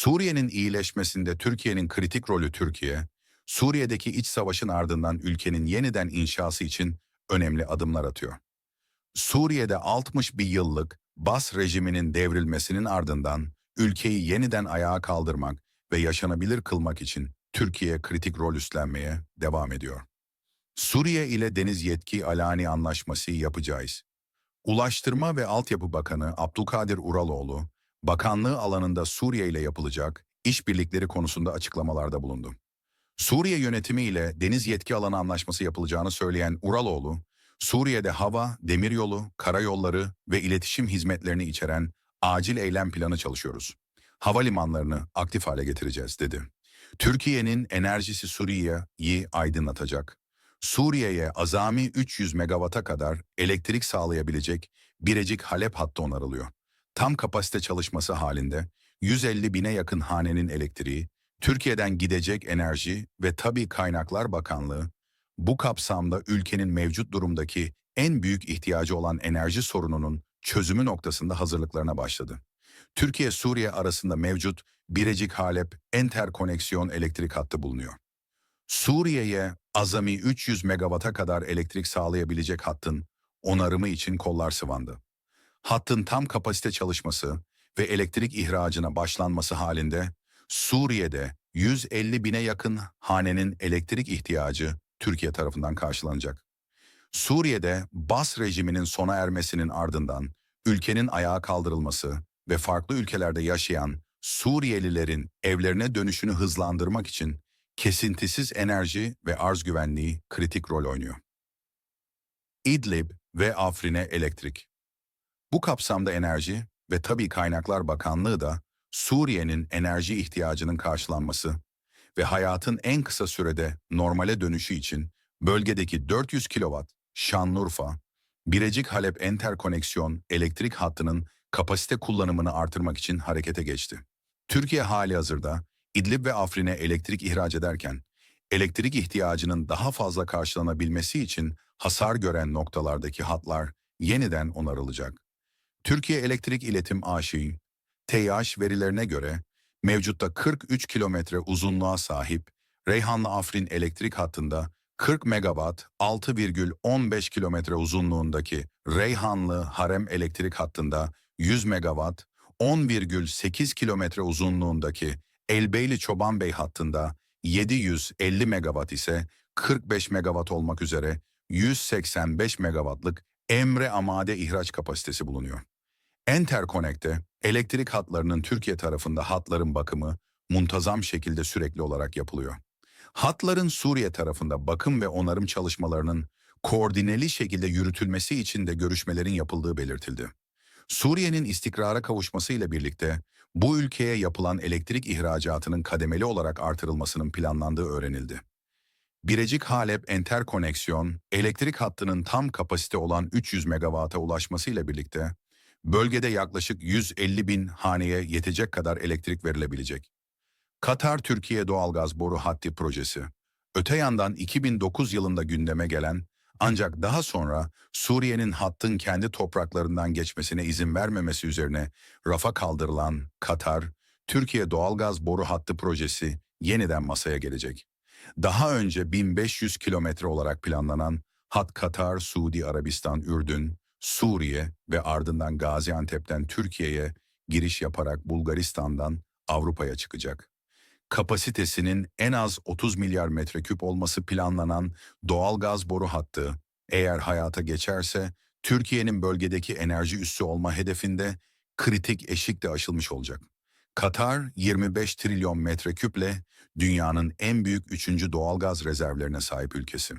Suriye'nin iyileşmesinde Türkiye'nin kritik rolü Türkiye, Suriye'deki iç savaşın ardından ülkenin yeniden inşası için önemli adımlar atıyor. Suriye'de 60 bir yıllık Bas rejiminin devrilmesinin ardından ülkeyi yeniden ayağa kaldırmak ve yaşanabilir kılmak için Türkiye kritik rol üstlenmeye devam ediyor. Suriye ile deniz yetki alani anlaşması yapacağız. Ulaştırma ve Altyapı Bakanı Abdülkadir Uraloğlu, bakanlığı alanında Suriye ile yapılacak işbirlikleri konusunda açıklamalarda bulundu. Suriye yönetimi ile deniz yetki alanı anlaşması yapılacağını söyleyen Uraloğlu, Suriye'de hava, demiryolu, karayolları ve iletişim hizmetlerini içeren acil eylem planı çalışıyoruz. Havalimanlarını aktif hale getireceğiz dedi. Türkiye'nin enerjisi Suriye'yi aydınlatacak. Suriye'ye azami 300 megawata kadar elektrik sağlayabilecek Birecik Halep hattı onarılıyor. Tam kapasite çalışması halinde 150 bine yakın hanenin elektriği, Türkiye'den gidecek enerji ve tabi kaynaklar bakanlığı, bu kapsamda ülkenin mevcut durumdaki en büyük ihtiyacı olan enerji sorununun çözümü noktasında hazırlıklarına başladı. Türkiye-Suriye arasında mevcut Birecik Halep enterkoneksiyon elektrik hattı bulunuyor. Suriye'ye azami 300 megawata kadar elektrik sağlayabilecek hattın onarımı için kollar sıvandı. Hattın tam kapasite çalışması ve elektrik ihracına başlanması halinde Suriye'de 150 bine yakın hanenin elektrik ihtiyacı Türkiye tarafından karşılanacak. Suriye'de Bas rejiminin sona ermesinin ardından ülkenin ayağa kaldırılması ve farklı ülkelerde yaşayan Suriyelilerin evlerine dönüşünü hızlandırmak için kesintisiz enerji ve arz güvenliği kritik rol oynuyor. İdlib ve Afrin'e elektrik. Bu kapsamda Enerji ve Tabi Kaynaklar Bakanlığı da Suriye'nin enerji ihtiyacının karşılanması ve hayatın en kısa sürede normale dönüşü için bölgedeki 400 kW Şanlıurfa, Birecik Halep enterkoneksiyon elektrik hattının kapasite kullanımını artırmak için harekete geçti. Türkiye hali hazırda İdlib ve Afrin'e elektrik ihraç ederken, elektrik ihtiyacının daha fazla karşılanabilmesi için hasar gören noktalardaki hatlar yeniden onarılacak. Türkiye Elektrik İletim AŞ, TEİAŞ verilerine göre mevcutta 43 kilometre uzunluğa sahip Reyhanlı Afrin elektrik hattında 40 megawatt 6,15 kilometre uzunluğundaki Reyhanlı Harem elektrik hattında 100 megawatt 10,8 kilometre uzunluğundaki Elbeyli Çobanbey hattında 750 megawatt ise 45 megawatt olmak üzere 185 megawattlık emre amade ihraç kapasitesi bulunuyor. Enterconnect'te elektrik hatlarının Türkiye tarafında hatların bakımı muntazam şekilde sürekli olarak yapılıyor. Hatların Suriye tarafında bakım ve onarım çalışmalarının koordineli şekilde yürütülmesi için de görüşmelerin yapıldığı belirtildi. Suriye'nin istikrara kavuşmasıyla birlikte bu ülkeye yapılan elektrik ihracatının kademeli olarak artırılmasının planlandığı öğrenildi. Birecik Halep enterkoneksiyon, elektrik hattının tam kapasite olan 300 megawata ulaşmasıyla birlikte, bölgede yaklaşık 150 bin haneye yetecek kadar elektrik verilebilecek. Katar-Türkiye doğalgaz boru hattı projesi, öte yandan 2009 yılında gündeme gelen ancak daha sonra Suriye'nin hattın kendi topraklarından geçmesine izin vermemesi üzerine rafa kaldırılan Katar, Türkiye doğalgaz boru hattı projesi yeniden masaya gelecek. Daha önce 1500 kilometre olarak planlanan hat Katar, Suudi Arabistan, Ürdün, Suriye ve ardından Gaziantep'ten Türkiye'ye giriş yaparak Bulgaristan'dan Avrupa'ya çıkacak. Kapasitesinin en az 30 milyar metreküp olması planlanan doğal gaz boru hattı, eğer hayata geçerse Türkiye'nin bölgedeki enerji üssü olma hedefinde kritik eşik de aşılmış olacak. Katar 25 trilyon metreküple dünyanın en büyük üçüncü doğalgaz rezervlerine sahip ülkesi.